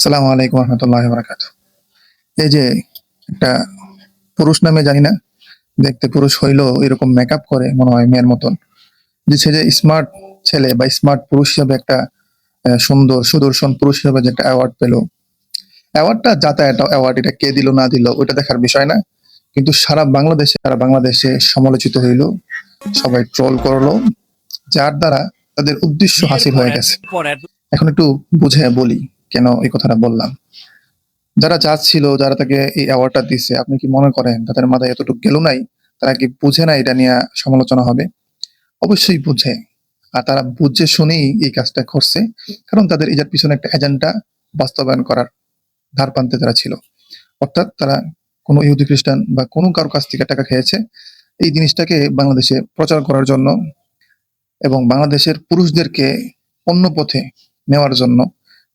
আসসালামু আলাইকুম রহমতুল্লাহ বারাকাত। এই যে একটা পুরুষ নামে জানি না, দেখতে পুরুষ হইলেও এরকম মেকআপ করে, মনে হয় মেয়ের মতন। যে ছেলে স্মার্ট ছেলে বা স্মার্ট পুরুষ হিসেবে একটা সুন্দর সুদর্শন পুরুষ হিসেবে যে একটা অ্যাওয়ার্ড পেল। অ্যাওয়ার্ডটা যাতায়াত অ্যাওয়ার্ড এটা কে দিল, না দিল ওটা দেখার বিষয় না। কিন্তু সারা বাংলাদেশে সারা বাংলাদেশে সমালোচিত হইল, সবাই ট্রল করল, যার দ্বারা তাদের উদ্দেশ্য হাসিল হয়ে গেছে। এখন একটু বুঝে বলি কেন এই কথাটা বললাম? যারা জাজ ছিল যারা তাকে এই অ্যাওয়ার্ডটা দিচ্ছে আপনি কি মনে করেন তাদের মাথায় এতটুকু গেল নাই? তারা কি বুঝে না এটা নিয়ে সমালোচনা হবে? অবশ্যই বুঝে। আর তারা বুঝে শুনেই এই কাজটা করছে, কারণ তাদের এটার পিছনে একটা এজেন্ডা বাস্তবায়ন করার ধার প্রান্তে তারা ছিল। অর্থাৎ তারা কোনো ইহুদি খ্রিস্টান বা কোনো কারও কাছ থেকে টাকা খেয়েছে। এই জিনিসটাকে বাংলাদেশে প্রচার করার জন্য এবং বাংলাদেশের পুরুষদেরকে অন্য পথে নেওয়ার জন্য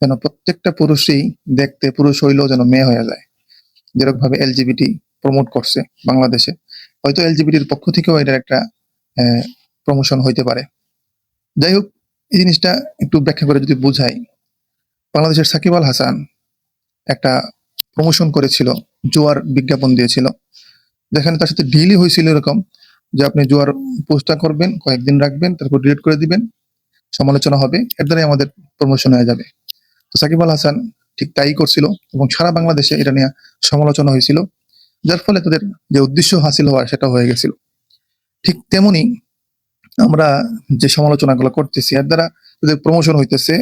যেন প্রত্যেকটা পুরুষই দেখতে, পুরুষ হইলেও যেন মেয়ে হয়ে যায়। যেরকম ভাবে এলজিবিটি প্রমোট করছে বাংলাদেশে। হয়তো এলজিবিটির পক্ষ থেকেও এটার একটা প্রমোশন হইতে পারে। যাই হোক, এই জিনিসটা একটু ব্যাখ্যা করে যদি বুঝাই, বাংলাদেশের সাকিব আল হাসান একটা প্রমোশন করেছিল, জোয়ার বিজ্ঞাপন দিয়েছিল। যেখানে তার সাথে ডিলই হয়েছিল এরকম যে আপনি জোয়ার পোস্টটা করবেন, কয়েকদিন রাখবেন, তারপর ডিলিট করে দিবেন। সমালোচনা হবে, এর দ্বারাই আমাদের প্রমোশন হয়ে যাবে। তো সাকিব আল হাসান ঠিক তাই করছিল এবং সারা বাংলাদেশে এটা নিয়ে সমালোচনা হয়েছিল, যার ফলে তাদের যে উদ্দেশ্য হাসিল হওয়ার সেটা হয়ে গেছিল। ঠিক তেমনি আমরা যে সমালোচনাগুলো করতেছি, এর দ্বারা তাদের প্রমোশন হইতেছে,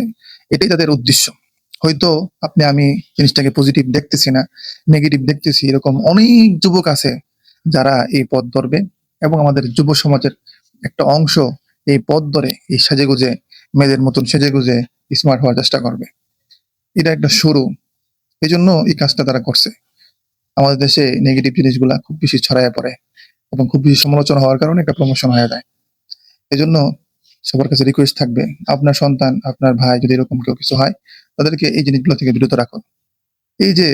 এটাই তাদের উদ্দেশ্য। হয়তো আপনি, আমি জিনিসটাকে পজিটিভ দেখতেছি না নেগেটিভ দেখতেছি, এরকম অনেক যুবক আছে যারা এই পথ ধরবে এবং আমাদের যুব সমাজের একটা অংশ এই পথ ধরে এই সাজে গুজে মেয়েদের মতন সেজে গুজে স্মার্ট হওয়ার চেষ্টা করবে। এটা একটা শুরু এই জন্য এই কাজটা তারা করছে। আমাদের দেশে নেগেটিভ জিনিসগুলা খুব বেশি ছড়ায় পড়ে এবং খুব বেশি সমালোচনা হওয়ার কারণে একটা প্রমোশন হয়ে যায়। এই জন্য সবার কাছে রিকোয়েস্ট থাকবে, আপনার সন্তান, আপনার ভাই যদি এরকম কেউ কিছু হয়, তাদেরকে এই জিনিসগুলো থেকে বিরত রাখুন। এই যে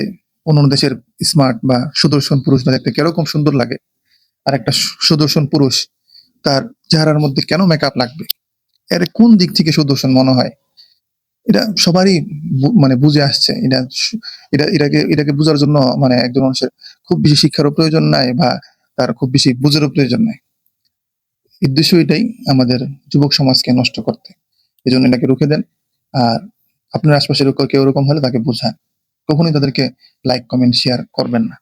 অন্য দেশের স্মার্ট বা সুদর্শন পুরুষরা দেখতে কীরকম সুন্দর লাগে, আর একটা সুদর্শন পুরুষ, তার চেহারার মধ্যে কেন মেকআপ লাগবে? এর কোন দিক থেকে সুদর্শন মনে হয়? এটা সবারই মানে বুঝে আসছে। এটা এটা, এটাকে এটাকে বোঝার জন্য মানে একজন মানুষের খুব বেশি শিক্ষারও প্রয়োজন নাই বা তার খুব বেশি বুঝারও প্রয়োজন নাই। উদ্দেশ্য এটাই আমাদের যুবক সমাজকে নষ্ট করতে। এই জন্য এটাকে রুখে দেন। আর আপনার আশপাশের কেউ ওরকম হলে তাকে বোঝান। কখনোই তাদেরকে লাইক কমেন্ট শেয়ার করবেন না।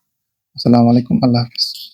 আসসালামু আলাইকুম। আল্লাহ হাফিজ।